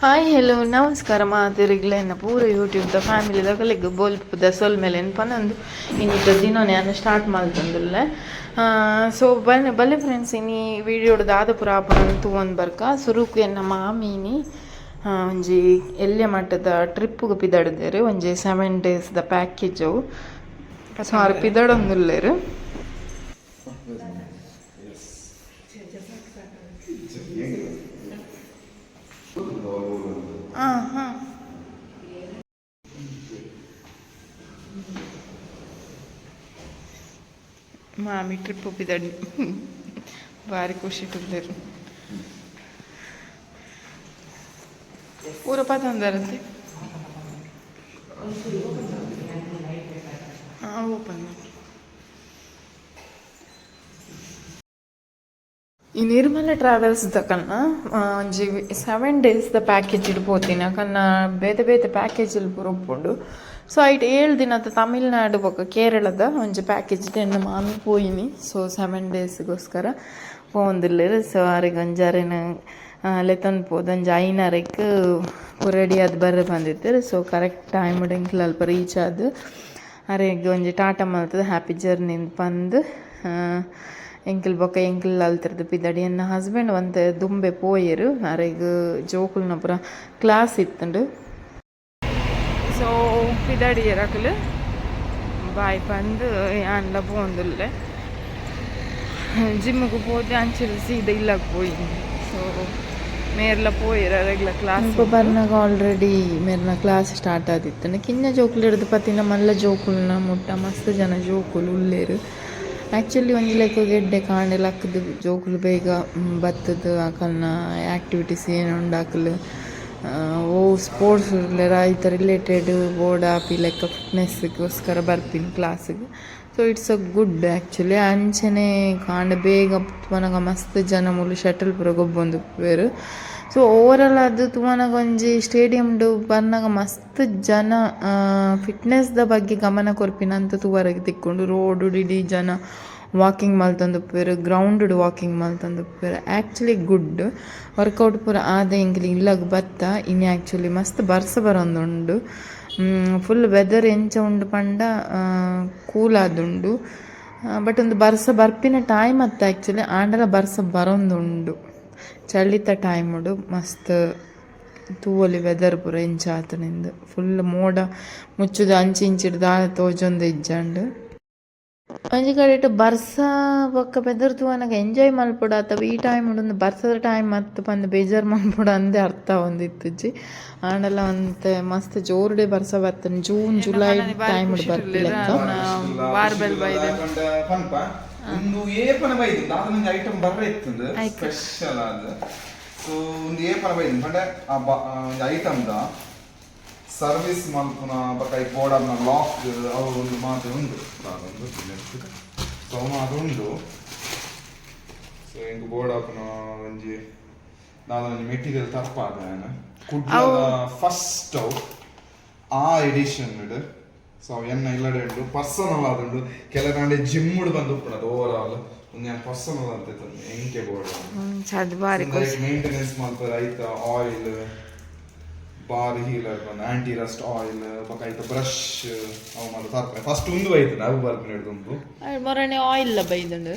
Hi hello ನಮಸ್ಕಾರ ಮಾತಿರಿಗ್ಲ ಪೂರ ಯೂಟ್ಯೂಬ್ದ family ಕಲೆಗ್ ಬೋಲ್ಪುದ ಸೊಲ್ ಮೇಲೆ ಪನೊಂದು ಇನ್ನಿತ ದಿನ ನಾನು ಸ್ಟಾರ್ಟ್ ಮಾಡ್ತಂದಿಲ್ಲ ಸೊ ಬನ್ನಿ ಬಲ್ಲೆ ಫ್ರೆಂಡ್ಸ್ ಇನ್ನಿ ವಿಡಿಯೋಡ್ ದಾದಪುರ ಪುರ ತೂವೊಂದು ಬರ್ಕ ಸುರುಕು ಎನ್ನ ಮಾಮೀನಿ ಒಂಜಿ ಎಲ್ಲೆ ಮಟ್ಟದ ಟ್ರಿಪ್ಗೆ ಪಿದಾಡಿದೇರು ಒಂಜಿ ಸೆವೆನ್ ಡೇಸ್ದ ಪ್ಯಾಕೇಜ್ ಸೊ ಅವ್ರು ಪಿದಾಡೊಂದುಲ್ಲೇರು ಹಾಂ ಹಾಂ ಮಾಮಿ ಟ್ರಿಪ್ ಒಪ್ಪಿದ್ದಾಡಿ ಭಾರಿ ಖುಷಿ ತುಂಬಿದ್ರು ಊರಪ್ಪ ತಂದಾರಂತೆ ಹಾಂ ಓಪನ್ ಈ ನಿರ್ಮಲ ಟ್ರಾವೆಲ್ಸ್ ದಕನ್ನ ಒಂಜಿ ಸೆವೆನ್ ಡೇಸ್ದ ಪ್ಯಾಕೇಜ್ ಇಡ್ಬೋತೀನಿ ಯಾಕನ್ನ ಬೇತೆ ಬೇತೆ ಪ್ಯಾಕೇಜಲ್ಲಿ ಬರೋಪ್ಪುಂಡು ಸೊ ಐಟ್ ಏಳು ದಿನದ ತಮಿಳ್ನಾಡು ಬೊಕ್ಕ ಕೇರಳದ ಒಂಜಿ ಪ್ಯಾಕೇಜ್ ಟೆನ್ ಮಾಮಿ ಪೋಯಿನಿ. ಸೊ ಸೆವೆನ್ ಡೇಸ್ಗೋಸ್ಕರ ಪೋಂದಿಲ್ಲೇರು ಸೊ ಅವ್ರಿಗೆ ಒಂಜಾರೇನು ಲೆತನ್ ಪೋದಂಜಿ ಐನರಕ್ಕೆ ಪುರಡಿ ಆದ್ ಬರ್ರೆ ಬಂದಿತ್ತು ಸೊ ಕರೆಕ್ಟ್ ಟೈಮ್ ಎಂಕ್ಲ ಅಲ್ಪ ರೀಚ್ ಆದ್. ಅರೆಗ್ ಒಂಜಿ ಟಾಟಾ ಮಲ್ತದ ಹ್ಯಾಪಿ ಜರ್ನಿಂದ ಬಂದು ಎಂಕಲ್ ಬೊಕ ಎಂಕಲ್ ಅಲ್ತಿರ್ದು ಪಿದಡಿ. ಎನ್ನ ಹಸ್ಬೆಂಡ್ ಒಂತೆ ದುಂಬೆ ಪೋಯೆರ್. ಅರೆಗ್ ಜೋಕುಲ್ನ ಪೂರ ಕ್ಲಾಸ್ ಇತ್ತುಂಡು. ಸೊ ಪಿದಡಿ ಎರಕುಲು ಬಾಯ್ ಬಂದು ಯಾನ್ಲ ಪೋಂದುಲ್ಲೆ. ಜಿಮ್ಮಿಗೆ ಪೋದೆ ಅಂಚಿಲ್ ಸೀದ ಇಲ್ಲಕ್ಕೆ ಪೋಯಿ ಸೊ ಮೇರ್ಲ ಪೋಯಿರ ರೆಗ್ಲ ಕ್ಲಾಸ್ இப்போ ಬರ್ನಾಗ ಆಲ್ರೆಡಿ ಮೇರ್ನ ಕ್ಲಾಸ್ ಸ್ಟಾರ್ಟ್ ಆದಿತ್ತು ಕಿನ್ನ ಜೋಕುಲು ಹಿಡಿದು ಪತ್ತಿನ ಮಲ್ಲ ಜೋಕುಲ್ನ ಮುಟ್ಟ. ಮಸ್ತ್ ಜನ ಜೋಕುಲು ಉಲ್ಲೇರು. ಆ್ಯಕ್ಚುಲಿ ಒಂದು ಲೆಕ್ಕ ಗೆಡ್ಡೆ ಕಾಂಡೆ ಲಕ್ಕದು ಜೋಕುಲು ಬೇಗ ಬತ್ತದ ಆಕಲ್ನ ಆ್ಯಕ್ಟಿವಿಟೀಸ್ ಏನು ಉಂಡಾಕಲು ಓ ಸ್ಪೋರ್ಟ್ಸ್ ಐತ ರಿಲೇಟೆಡ್ ಬೋರ್ಡ್ ಆಪಿ ಲೆಕ್ಕ ಫಿಟ್ನೆಸ್ಗೋಸ್ಕರ ಬರ್ತೀನಿ ಕ್ಲಾಸಿಗೆ so it's a good actually ಅಂಚನೆ ಕಾಂಡ ಬೇಗ ತುಮನಗ ಮಸ್ತ್ ಜನ ಮುಳು ಶಟಲ್ ಪೂರ ಗೊಬ್ಬೊಂದು ಬೇರು ಸೊ ಓವರಾಲ್ ಅದು ತುಮನಗ ಒಂಜಿ ಸ್ಟೇಡಿಯಮ್ಡು ಬರ್ನಾಗ ಮಸ್ತ್ ಜನ ಫಿಟ್ನೆಸ್ದ ಬಗ್ಗೆ ಗಮನ ಕೊರ್ಪಿನಂತ ತುವರಾಗಿ ತಿಕ್ಕೊಂಡು ರೋಡು ಡಿಡಿ ಜನ ವಾಕಿಂಗ್ ಮಲ್ತಂದುಪ್ಪೇರು ಗ್ರೌಂಡ್ ವಾಕಿಂಗ್ ಮಲ್ತಂದುಪ್ಪೇರು ಆ್ಯಕ್ಚುಲಿ ಗುಡ್ ವರ್ಕೌಟ್ ಪೂರ. ಆದ ಎಂಕ್ಲಿ ಇಲ್ಲಾಗ ಬತ್ತ ಇನ್ನು ಆ್ಯಕ್ಚುಲಿ ಮಸ್ತ್ ಬರ್ಸ ಬರೊಂದುಂಡು. ಫುಲ್ ವೆದರ್ ಎಂಚ ಉಂಡು ಪಂಡ ಕೂಲ್ ಆದುಂಡು ಬಟ್ ಒಂದು ಬರ್ಸ ಬರ್ಪಿನ ಟೈಮ್ ಅತ್ತ ಆ್ಯಕ್ಚುಲಿ ಆಂಡಲ ಬರ್ಸ ಬರೊಂದುಂಡು. ಚಳಿತ ಟೈಮ್ ಉಂಡು, ಮಸ್ತ್ ತೂವೊಲಿ ವೆದರ್ ಪೂರ ಎಂಚ ಆತನಿಂದ ಫುಲ್ ಮೋಡ ಮುಚ್ಚುದು ಅಂಚಿ ಇಂಚಿಡ್ ದಾಳ ತೋಜೊಂದು ಇಜ್ಜಂಡು. ಒಂಜಿ ಕಡೆಟ್ ಬರ್ಸ ಬೊಕ್ಕ ಬೆದರ್ ತೂವನಗ ಎಂಜಾಯ್ ಮಲ್ಪುಡ ಅಥವಾ ಈ ಟೈಮ್ ಉಂಡು ಬರ್ಸದ ಟೈಮ್ ಮತ್ತು ಬಂದು ಬೇಜಾರು ಮಲ್ಪುಡ ಅಂದೆ ಅರ್ಥ ಒಂದಿತ್ತುಜಿ ಆಂಡಲ ಒಂತೆ ಮಸ್ತ್ ಜೋರುಡೆ ಬರ್ಸ ಬರ್ತನ್ ಜೂನ್ ಜುಲೈ ಟೈಮ್ ಬರ್ತಿ ಲೆಕ್ಕ. ವಾರ್ಬೆಲ್ ಬೈದೆ. ಪನ್ಪ ಒಂದು ಏಪನ ಬೈದು ದಾದ ನಂಗೆ ಐಟಮ್ ಬರ್ರೆ ಇತ್ತು ಸ್ಪೆಷಲ್ ಅದು ಸೊ ಒಂದು ಏಪನ ಬೈದು ಪಂಡ ಆ ಐಟಮ್ ದ ಸರ್ವಿಸ್ ಮಲ್ಪುನ ಬಕ ಬೋರ್ಡ್ ಬೋರ್ಡರ್ನ ಲಾಕ್ ಅವರು ಒಂದು ಮಾತು ಉಂಡು ಅದೊಂದು ಸೊ ಸೋ ಮಾತು ಉಂಡು ಸೊ ಬೋರ್ಡ್ ಆಪುನ ಒಂಜಿ ನಾನು ಒಂಜಿ ಮೆಟೀರಿಯಲ್ ತಪ್ಪಾದ ಕುಡ್ಲದ ಫಸ್ಟ್ ಆ ಎಡಿಷನ್ ಇಡು ಸೊ ಎನ್ನ ಇಲ್ಲಡೆ ಉಂಡು ಪರ್ಸನಲ್ ಆದುಂಡು ಜಿಮ್ ಜಿಮ್ಮುಡು ಬಂದು ಉಪ್ಪುನದು ಓವರ್ ಆಲ್ ಒಂದು ಪರ್ಸನಲ್ ಅಂತ ಎಂಕೆ ಬೋರ್ಡ್ ಅದು ಬಾರಿ ಮೇಂಟೆನೆನ್ಸ್ ಮಾಡ್ತಾರೆ ಐತ ಆಯಿಲ್ ಬಾರ್ ಹೀಲರ್ ಬಂದು ಆಂಟಿ ರಸ್ಟ್ ಆಯಿಲ್ ಬಕ ಐತ ಬ್ರಷ್ ಅವು ಮಾತ್ರ ತರ್ಪೆ ಫಸ್ಟ್ ಒಂದು ಐತೆ ನಾವು ಬರ್ಪನೆ ಹಿಡ್ದು ಮೊರನೆ ಆಯಿಲ್ ಬೈದಂಡು.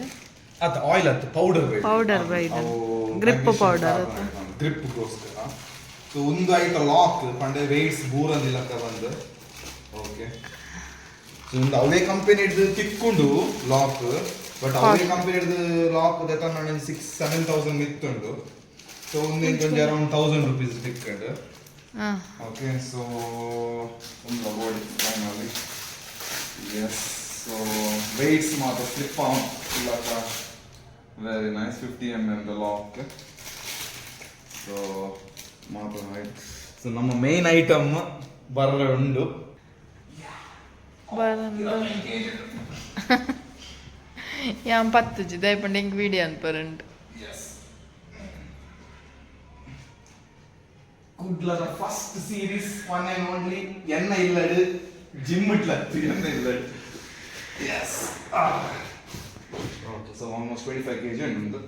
ಅತ್ತ ಆಯಿಲ್ ಅತ್ತ ಪೌಡರ್ ಓ ಪೌಡರ್ Grip ಗ್ರಿಪ್ ಗ್ರಿಪ್ಗೋಸ್ಕರ ಸೊ ಒಂದು ಐತ ಲಾಕ್ ಪಂಡೆ ವೇಟ್ಸ್ ಬೂರಂದಿಲ್ಲಕ್ಕ ಬಂದು. ಓಕೆ ಸೊ ಒಂದು ಅವೇ ಕಂಪನಿ ಹಿಡ್ದು ತಿಕ್ಕೊಂಡು ಲಾಕ್ ಬಟ್ ಅವೇ ಕಂಪನಿ ಹಿಡ್ದು ಲಾಕ್ ದೆತ್ತ ಸಿಕ್ಸ್ ಸೆವೆನ್ ತೌಸಂಡ್ ಇತ್ತುಂಡು. ಸೊ ಒಂದು ಇಂಕೊಂದು ಅರೌಂಡ್ ತೌಸಂಡ್ ರುಪೀಸ್ ತಿಕ್ಕೊಂಡು. ಓಕೆ ಸೊ ಒಂದು board finally yes so weights ಮಾತ್ರ ಸ್ಲಿಪ್ ಆನ್ ಇಲ್ಲಕ್ಕ very nice fifty M M the lock so ಮಾತ್ರ ಸೊ ನಮ್ಮ ಮೇನ್ ಐಟಮ್ ಬರಲೆ ಉಂಡು. ಬರಂದು ಯಾನ್ ಪತ್ತುಜಿ ದಯಪಂಡ ಇಂಕ್ video ಅನ್ಪರಂಡು yes first series one and only ಎನ್ನ ಇಲ್ಲಡು ಜಿಮ್ ಇಟ್ಲತ್ತು ಎನ್ನ ಇಲ್ಲಡು yes okay so almost twenty five K G ಉಂಟು.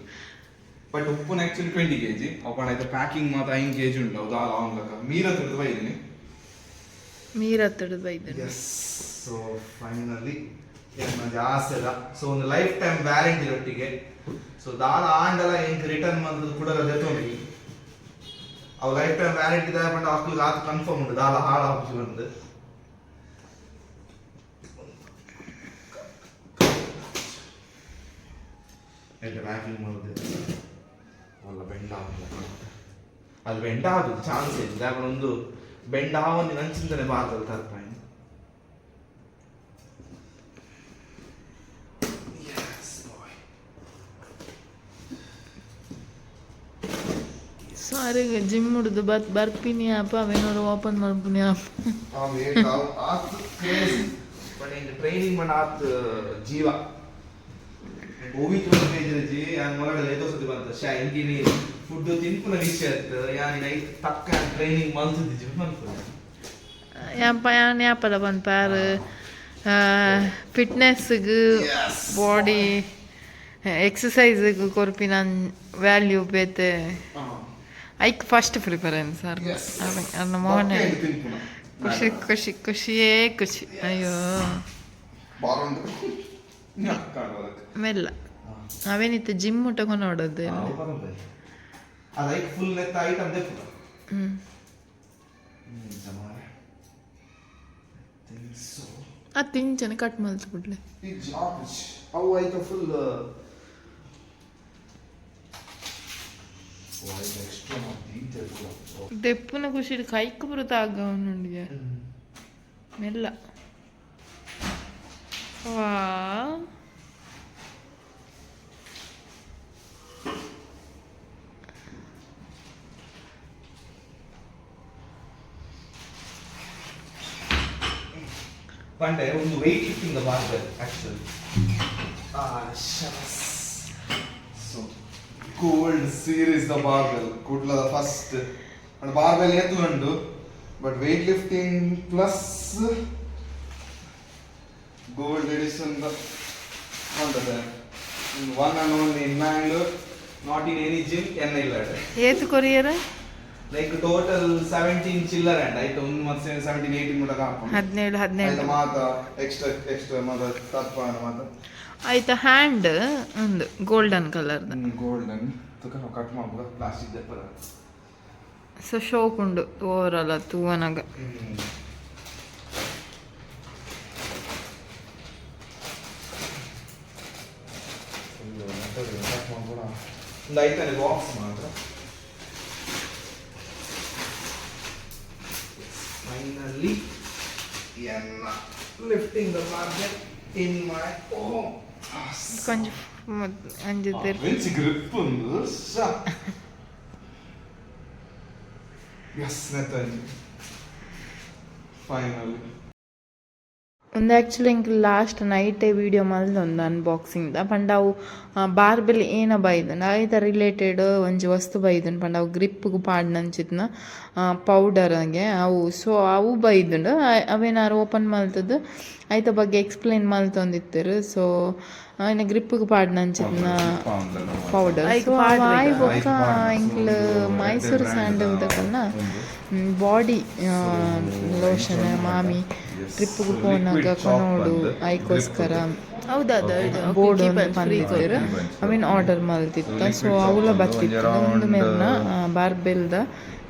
ಬಟ್ ಉಪ್ಪುನ ಆಕ್ಚುಲಿ ಟ್ವೆಂಟಿ ಕೆ ಜಿ ಅಪ್ಪಣ ಆಯ್ತು ಪ್ಯಾಕಿಂಗ್ ಮಾತ್ರ ಐದು ಕೆ ಜಿ ಉಂಟು ಹೌದಾ ಲಾಂಗ್ ಲಕ್ಕ ಮೀರ ತಿಳಿದು ಬೈದಿನಿ ಮೀರ ತಿಳಿದು ಬೈದಿನಿ ಎಸ್ ಸೊ ಫೈನಲಿ ಜಾಸ್ತಿ ಅದ. ಸೊ ಒಂದು ಲೈಫ್ ಟೈಮ್ ವ್ಯಾರಂಟಿ ಒಟ್ಟಿಗೆ. ಸೊ ದಾಲ ಆಂಡಲ ಹೆಂಗೆ ರಿಟರ್ನ್ ಬಂದದ್ದು ಕೂಡ ಜೊತೆ ಅವು ಲೈಫ್ ಟೈಮ್ ವ್ಯಾರಂಟಿ ದಾಯ ಪಂಡ ಹಾಕಿ ಆತು ಕನ್ಫರ್ಮ್ ಉಂಟು ದಾಲ ಹಾಳು ಹಾಕಿ ಬಂದು ಎಲ್ಲ ಪ್ಯಾಕಿಂಗ್ ಮಾಡೋದು ಅಲ್ಲ ಬೆಂಡ ಅದು ಬೆಂಡ ಆಗುದು ಚಾನ್ಸ್ ಇದೆ ಯಾಕಂದ್ರೆ ಒಂದು ಬೆಂಡ ಒಂದು ನಂಚಿಂದಲೇ ಬಾತಲ್ ತರ್ಪಾಯಿ ಸಾರಿ ಜಿಮ್ ಹಿಡ್ದು ಬತ್ ಬರ್ಪಿನಿ ಅಪ್ಪ ಅವೇನಾರು ಓಪನ್ ಮಾಡ್ಬಿನಿ ಅಪ್ಪ ಟ್ರೈನಿಂಗ್ ಮಾಡ ಆತ್ ಜೀವ ಓವಿತ್ ಜಿ ಯಾನ್ ಮೊಲಗಡೆ ಎದೋ ಸತಿ ಬಂತ ಶಾ ಇಂಕಿನಿ ಫುಡ್ ತಿನ್ಪುನ ವಿಷಯ ಇತ್ತು ಯಾನ್ ನೈ ತಕ್ಕ ಟ್ರೈನಿಂಗ್ ಮಲ್ಸುದಿ ಜಿಮ್ ಮಲ್ಪುನ ಯಪ್ಪ ಯಾನ್ ಯಾಪಲ್ಲ ಬಂದ್ ಪಾರು ಫಿಟ್ನೆಸ್ಗೆ Yes. ಬಾಡಿ ಎಕ್ಸಸೈಸ್ಗೆ ಕೊರ್ಪಿನ ವ್ಯಾಲ್ಯೂ ಬೇತೆ ಐಕ್ ಫಸ್ಟ್ ಪ್ರಿಫರೆನ್ಸ್ ಮೋನೆ ತಿನ್ಪುನ ಖುಷಿ ಖುಷಿ ಖುಷಿಯೇ ಖುಷಿ ಅಯ್ಯೋ ಮೆಲ್ಲ ಅವೇನಿತ್ತು ಜಿಮ್ ಊಟಕ್ಕೆ ನೋಡೋದು ಅದು ಅದು ತಿಂಚನೆ ಕಟ್ ಮಲ್ತು ಬಿಡ್ಲೆ ಅವು ಆಯ್ತು ಫುಲ್ ಎಕ್ಸ್ಟ್ರಾ ಡೀಟೇಲ್ ದೆಪ್ಪುನ ಖುಷಿ ಕೈಕ್ ಬರುತ್ತ ಆಗ ಅವನುಂಡಿಗೆ ಮೆಲ್ಲ ವಾ ಪಂಡೆ ಒಂದು weight lifting barbell actually so gold series the barbell ಕೂಡ್ಲದ ಫಸ್ಟ್ ಅಂಡ್ ಬಾರ್ಬೆಲ್ ಏತು ಉಂಡು but weight lifting plus gold edition the ಉಂಟದೆ one and only in Mangalore not in any gym N ಇಲ್ಲ ಏತು ಕೊರಿಯರ ಲೈಕ್ ಟೋಟಲ್ ಸೆವೆಂಟೀನ್ ಚಿಲ್ಲರ್ and ಆಯ್ತು ಒಂದು ಮತ್ತೆ ಸೆವೆಂಟೀನ್ ಏಯ್ಟೀನ್ ಕೂಡ ಹಾಕೊಂಡು ಹದಿನೇಳು ಹದಿನೇಳು ಮಾತ ಎಕ್ಸ್ಟ್ರಾ ಎಕ್ಸ್ಟ್ರಾ ಮಾತ ತಪ್ಪ ಮಾತ ಆಯ್ತಾ ಹ್ಯಾಂಡ್ ಒಂದು ಗೋಲ್ಡನ್ ಕಲರ್ದ ಗೋಲ್ಡನ್ ಕಟ್ ಮಾಡ್ಬೋದು. ಪ್ಲಾಸ್ಟಿಕ್ ದಪ್ಪದ ಸೊ ಶೋಕುಂಡು ಓವರಲ್ಲ ತೂವನಾಗ. ಒಂದು ಐತಾನೆ ಬಾಕ್ಸ್ ಮಾತ್ರ. ಫೈನಲಿ ಎಲ್ಲ ಲಿಫ್ಟಿಂಗ್ ದ ಮಾರ್ಕೆಟ್ ಇನ್ ಮೈ ಓಮ್ కొంచెం అని చెప్పారు మంచి గ్రిప్ ఉంది ఎస్ నేతాజీ ఫైనల్ ಒಂದು ಆ್ಯಕ್ಚುಲಿ ಹಿಂಗೆ ಲಾಸ್ಟ್ ನೈಟೇ ವೀಡಿಯೋ ಮಲ್ದ ಒಂದು ಅನ್ಬಾಕ್ಸಿಂಗ್ದ ಪಂಡ ಅವು ಬಾರ್ಬೆಲ್ ಏನ ಬೈದನ್? ಐತ ರಿಲೇಟೆಡ್ ಒಂಜಿ ವಸ್ತು ಬೈದನ್. ಪಂಡ ಅವು ಗ್ರಿಪ್ಗೆ ಪಾಡ್ನಂಚಿತ್ನ ಪೌಡರ್ಗೆ ಅವು ಸೊ ಅವು ಬೈದುಂಡು ಅವೇನಾರು ಓಪನ್ ಮಾಡ್ತದ? ಐತ ಬಗ್ಗೆ ಎಕ್ಸ್ಪ್ಲೇನ್ ಮಲ್ತೊಂದಿತ್ತರು ಸೊ ಇನ್ನು ಗ್ರಿಪ್ಗೆ ಪಾಡ್ನಂಚಿತ್ನ ಪೌಡರ್ ಸೊ ವಾಯ್ ಬೊಕ್ಕ ಇಂಕ್ಲ ಮೈಸೂರು ಸ್ಯಾಂಡಲ್ ತಕಲ್ನ ಬಾಡಿ ಲೋಷನ್ ಮಾಮಿ ಟ್ರಿಪ್ಗೆ ಪೋನಾಗ ಕೊನೋಡು ಐಕೋಸ್ಕರ ಹೌದಾದ ಬೋರ್ಡ್ ಬಂದಿತ್ತು ಮೀನ್ ಆರ್ಡರ್ ಮಲ್ತಿತ್ತ. ಸೊ ಅವಳ ಬರ್ತಿತ್ತು ಒಂದು ಮೇಲ್ನ ಬಾರ್ಬೆಲ್ದ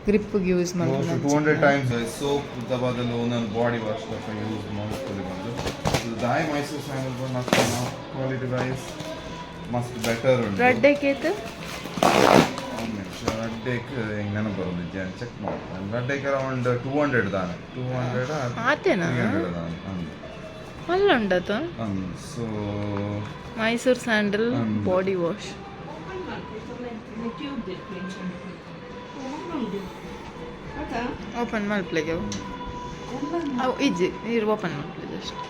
ಗ್ರಿಪ್ಗೆ ಯೂಸ್ ಟೂ ಮಾಡ್ಕೊಂಡು ಹಂಡ್ರೆಡ್ ಟೈಮ್ಸ್ ಸೋಪ್ ಬದಲು ಒಂದೊಂದು ಬಾಡಿ ವಾಶ್ ಯೂಸ್ ಮಾಡ್ಕೊಳ್ಳಿ ಬಂದು ಇದು ದಾಯಿ ಮೈಸೂರು ಸ್ಯಾಂಡಲ್ ಬಂದು ಕ್ವಾಲಿಟಿ ವೈಸ್ ಮಸ್ತ್ ಬೆಟರ್ ಉಂಟು ರಡ್ಡೆ ಚೆಕ್ ಮಾಡ್ತಾನೆ. ಅರೌಂಡ್ ಟೂ ಹಂಡ್ರೆಡ್ ದಾನೆ. Two hundred ಆತೇನಾ? So Mysuru sandal. Body wash. Open ಮಾಡ್ಲಿಕ್ಕೆ ಅವು. ಅವು ಇಜ್ಜಿ ನೀರು ಓಪನ್ ಮಲ್ಪ್ಲೆ ಜಸ್ಟ್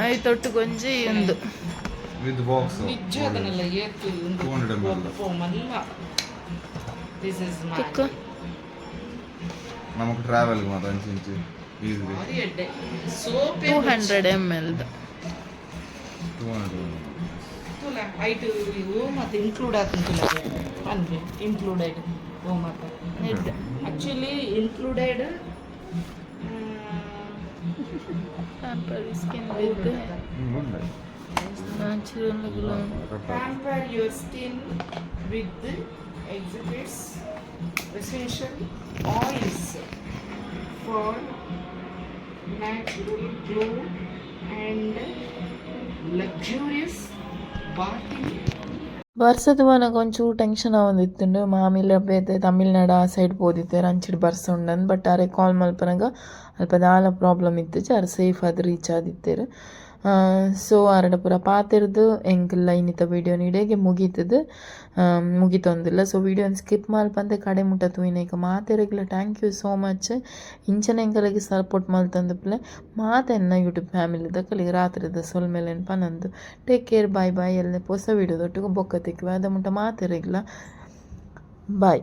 ಆಯ್ತು ಒಟ್ಟು ಗೊಂಜಿ ಒಂದು. With box. ನಿಜ ಅದನ್ನೆಲ್ಲ ಏತು ಒಂದು ಫೋಮ್ ಅಲ್ಲ. ದಿಸ್ ಇಸ್ ಮೈ ನಮಗೆ ಟ್ರಾವೆಲ್ಗೆ ಮಾತ್ರ ಅಂಚಿ ಇಂಚಿ ಎಡ್ಡೆ ಸೋಪ್ ಟೂ ಹಂಡ್ರೆಡ್ ಎಂ ಎಲ್ದು ತುಲ ಐಟ್ ಇವು ಮತ್ತೆ ಇನ್ಕ್ಲೂಡ್ ಆಗ್ತಂತಿಲ್ಲ ಅಂದರೆ ಇನ್ಕ್ಲೂಡೆಡ್ ಓ ಮತ್ತು. Actually included skin with natural glow pamper your skin with the exhibits, essential oils for natural glow and luxurious bathing. ಬರ್ಸದ ನನಗೆ ಒಂಚೂರು ಟೆನ್ಷನ್ ಆವಂದಿತ್ತುಂಡು ಮಾಮಿಲ ಬೇತೆ ತಮಿಳ್ನಾಡು ಆ ಸೈಡ್ ಪೋದಿತ್ತೆ ರಂಚಿಡ್ ಬರ್ಸ ಉಂಡನ್ ಬಟ್ ಅರೆ ಕಾಲ್ ಮಲ್ಪನಾಗ ಅಲ್ಪ ದಾಲ ಪ್ರಾಬ್ಲಮ್ ಇತ್ತು. ಅರ್ ಸೇಫ್ ಅದು ರೀಚ್ ಆದಿತ್ತೇರು. ಸೊ ಅರಡ ಪೂರ ಪಾತಿರ್ದು ಎಂಕಲ್ಲ ಇನ್ನಿತ ವಿಡಿಯೋ ನೀಡೆಗೆ ಮುಗೀತದ ಮುಗಿತೊಂದಿಲ್ಲ. ಸೊ ವಿಡಿಯೋ ಸ್ಕಿಪ್ ಮಲ್ಪಂತೆ ಕಡೆ ಮುಟ್ಟ ತೂಯಿನೈಕ ಮಾತೆರೆಗ್ಲ ಥ್ಯಾಂಕ್ ಯು ಸೋ ಮಚ್ ಇಂಚನ ಎಂಕಲಿಗೆ ಸಪೋರ್ಟ್ ಮಲ್ತಂದಪ್ಲೆ ಮಾತೆನ್ನ ಯೂಟ್ಯೂಬ್ ಫ್ಯಾಮಿಲಿದ ಕಲಿಗೆ ರಾತ್ರಿದ ಸೊಲ್ ಮೇಲೆ ಪನಂದು ಟೇಕ್ ಕೇರ್ ಬಾಯ್ ಬಾಯ್ ಎಲ್ಲ ಹೊಸ ವಿಡಿಯೋದೊಟ್ಟಿಗೆ ಬೊಕ್ಕ ತಿಕ್ಕಿವೆ. ಅದ ಮುಟ್ಟ ಮಾತೆರೆಗ್ಲ ಬಾಯ್